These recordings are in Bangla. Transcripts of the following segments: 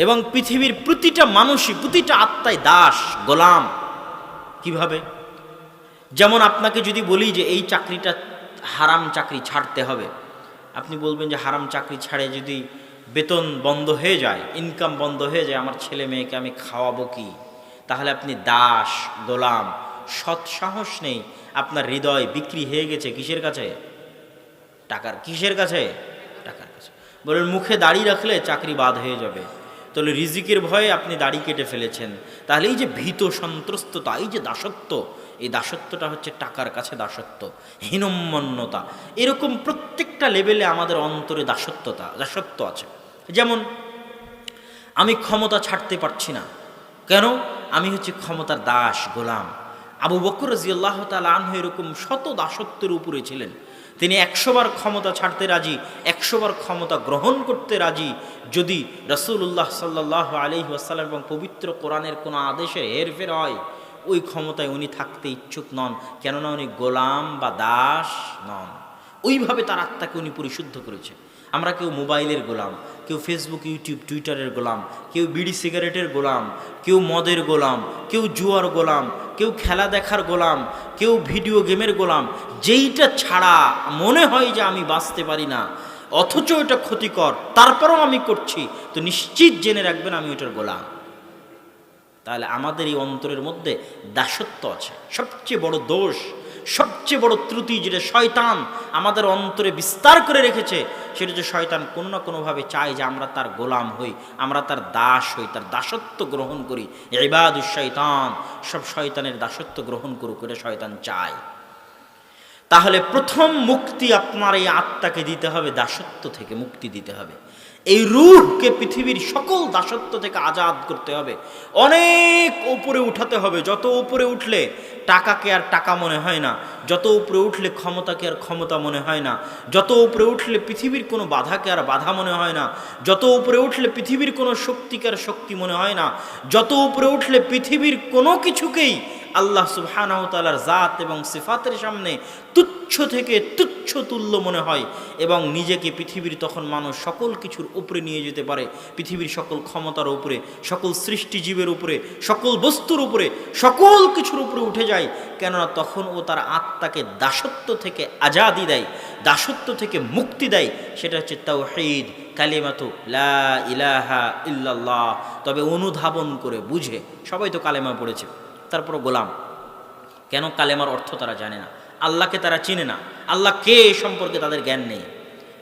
এবং পৃথিবীর প্রতিটা মানুষই, প্রতিটা আত্মায় দাস, গোলাম। কীভাবে? যেমন আপনাকে যদি বলি যে এই চাকরিটা হারাম চাকরি ছাড়তে হবে, আপনি বলবেন যে হারাম চাকরি ছাড়ে যদি বেতন বন্ধ হয়ে যায় ইনকাম বন্ধ হয়ে যায়, আমার ছেলে মেয়েকে আমি খাওয়াবো কি? তাহলে আপনি দাস, গোলাম, সৎ সাহস নেই, আপনার হৃদয় বিক্রি হয়ে গেছে কিসের কাছে? টাকার, কিসের কাছে? টাকার কাছে। বলেন, মুখে দাড়ি রাখলে চাকরি বাদ হয়ে যাবে। তাহলে রিজিকের ভয়ে আপনি দাড়ি কেটে ফেলেছেন। তাহলে এই যে ভীত সন্ত্রস্ততা এই যে দাসত্ব, এই দাসত্বটা হচ্ছে টাকার কাছে দাসত্ব, হীনম্মন্যতা। এরকম প্রত্যেকটা লেভেলে আমাদের অন্তরে দাসত্বতা, দাসত্ব আছে। যেমন, আমি ক্ষমতা ছাড়তে পারছি না। কেন? আমি হচ্ছে ক্ষমতার দাস, গোলাম। আবু বকর রাজিয়াল্লাহ তালা আনহু এরকম শত দাসত্বের উপরে ছিলেন। তিনি একশোবার ক্ষমতা ছাড়তে রাজি, একশোবার ক্ষমতা গ্রহণ করতে রাজি। যদি রসুল্লাহ সাল্লাহ আলি আসাল্লাম এবং পবিত্র কোরআনের কোনো আদেশের হেরফের হয়, ওই ক্ষমতায় উনি থাকতে ইচ্ছুক নন, কেননা উনি গোলাম বা দাস নন। ওইভাবে তার আত্মাকে উনি পরিশুদ্ধ করেছে। আমরা কেউ মোবাইলের গোলাম, কেউ ফেসবুক, ইউটিউব, টুইটারের গোলাম, কেউ বিড়ি সিগারেটের গোলাম, কেউ মদের গোলাম, কেউ জুয়ার গোলাম কেউ খেলা দেখার গোলাম, কেউ ভিডিও গেমের গোলাম, যেইটা ছাড়া মনে হয় যে আমি বাঁচতে পারি না, অথচ এটা ক্ষতিকর, তারপরেও আমি করছি, তো নিশ্চিত জেনে রাখবেন আমি ওটার গোলাম। তাহলে আমাদের এই অন্তরের মধ্যে দাসত্ব আছে। সবচেয়ে বড় দোষ, সবচেয়ে বড় ত্রুটি যেটা শয়তান আমাদের অন্তরে বিস্তার করে রেখেছে, সেটা যে শয়তান কোনো না কোনোভাবে চায় যে আমরা তার গোলাম হই, আমরা তার দাস হই, তার দাসত্ব গ্রহণ করি। এবাদুস শয়তান, সব শয়তানের দাসত্ব গ্রহণ করুক, এটা শয়তান চায়। তাহলে প্রথম মুক্তি আপনার এই আত্মাকে দিতে হবে, দাসত্ব থেকে মুক্তি দিতে হবে। এই রূহকে পৃথিবীর সকল দাসত্ব থেকে আজাদ করতে হবে। অনেক উপরে উঠাতে হবে। যত উপরে উঠলে টাকাকে আর টাকা মনে হয় না, যত উপরে উঠলে ক্ষমতাকে আর ক্ষমতা মনে হয় না, যত উপরে উঠলে পৃথিবীর কোনো বাধাকে আর বাধা মনে হয় না, যত উপরে উঠলে পৃথিবীর কোনো শক্তিকে আর শক্তি মনে হয় না, যত উপরে উঠলে পৃথিবীর কোনো কিছুকেই আল্লাহ সুবহানাহু তাআলার জাত এবং সিফাতের সামনে তুচ্ছ থেকে তুচ্ছ তুল্য মনে হয় এবং নিজেকে পৃথিবীর তখন মানুষ সকল কিছুর উপরে নিয়ে যেতে পারে। পৃথিবীর সকল ক্ষমতার উপরে, সকল সৃষ্টিজীবের উপরে, সকল বস্তুর উপরে, সকল কিছুর উপরে উঠে যায়। কেননা তখন ও তার আত্মাকে দাসত্ব থেকে আজাদি দেয়, দাসত্ব থেকে মুক্তি দেয়। সেটা হচ্ছে তাওহীদ, কালিমাতু লা ইলাহা ইল্লাল্লাহ। তবে অনুধাবন করে বুঝে, সবাই তো কালেমা পড়েছে। তারপর গোলাম। কেন কালেমার অর্থ তারা জানে না? আল্লাহকে তারা চিনে না। আল্লাহ কে সম্পর্কে তাদের জ্ঞান নেই?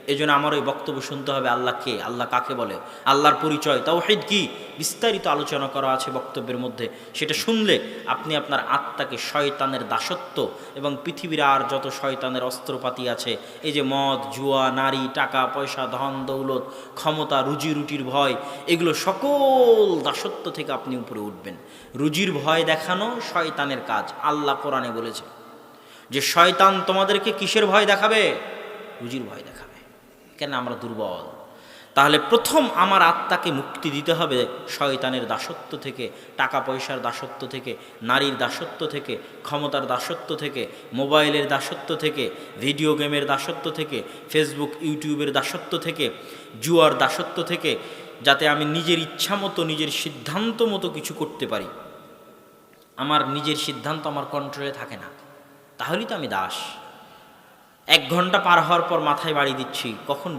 এই জন্য আমার ওই বক্তব্য শুনতে হবে আল্লাহ কে আল্লাহ কাকে বলে? আল্লাহর পরিচয়। তাওহিদ কি? বিস্তারিত আলোচনা করা আছে বক্তব্যের মধ্যে। সেটা শুনলে আপনি আপনার আত্মাকে শয়তানের দাসত্ব এবং পৃথিবীর আর যত শয়তানের অস্ত্রপাতি আছে, এই যে মদ, জুয়া, নারী, টাকা, পয়সা, ধন, দৌলত, ক্ষমতা, রুজি, রুটির ভয়, এগুলো সকল দাসত্ব থেকে আপনি উপরে উঠবেন। রুজির ভয় দেখানো শয়তানের কাজ। আল্লাহ কোরআনে বলেছে যে, শয়তান তোমাদেরকে কিসের ভয় দেখাবে? রুজির ভয় দেখাবে। কেন আমরা দুর্বল? তাহলে প্রথম আমার আত্মাকে মুক্তি দিতে হবে শয়তানের দাসত্ব থেকে টাকা পয়সার দাসত্ব থেকে, নারীর দাসত্ব থেকে, ক্ষমতার দাসত্ব থেকে, মোবাইলের দাসত্ব থেকে, ভিডিও গেমের দাসত্ব থেকে, ফেসবুক, ইউটিউবের দাসত্ব থেকে, জুয়ার দাসত্ব থেকে, যাতে আমি নিজের ইচ্ছা মতো, নিজের সিদ্ধান্ত মতো কিছু করতে পারি। আমার নিজের সিদ্ধান্ত আমার কন্ট্রোলে থাকে না। তাহলেই তো আমি দাস। এক ঘণ্টা পার হওয়ার পর মাথায় বাড়ি দিচ্ছি। কখন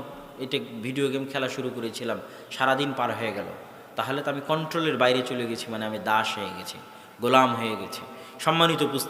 এটা ভিডিও গেম খেলা শুরু করেছিলাম, সারাদিন পার হয়ে গেল। তাহলে তো আমি কন্ট্রোলের বাইরে চলে গেছি মানে আমি দাস হয়ে গেছি, গোলাম হয়ে গেছি। সম্মানিত উপস্থিত।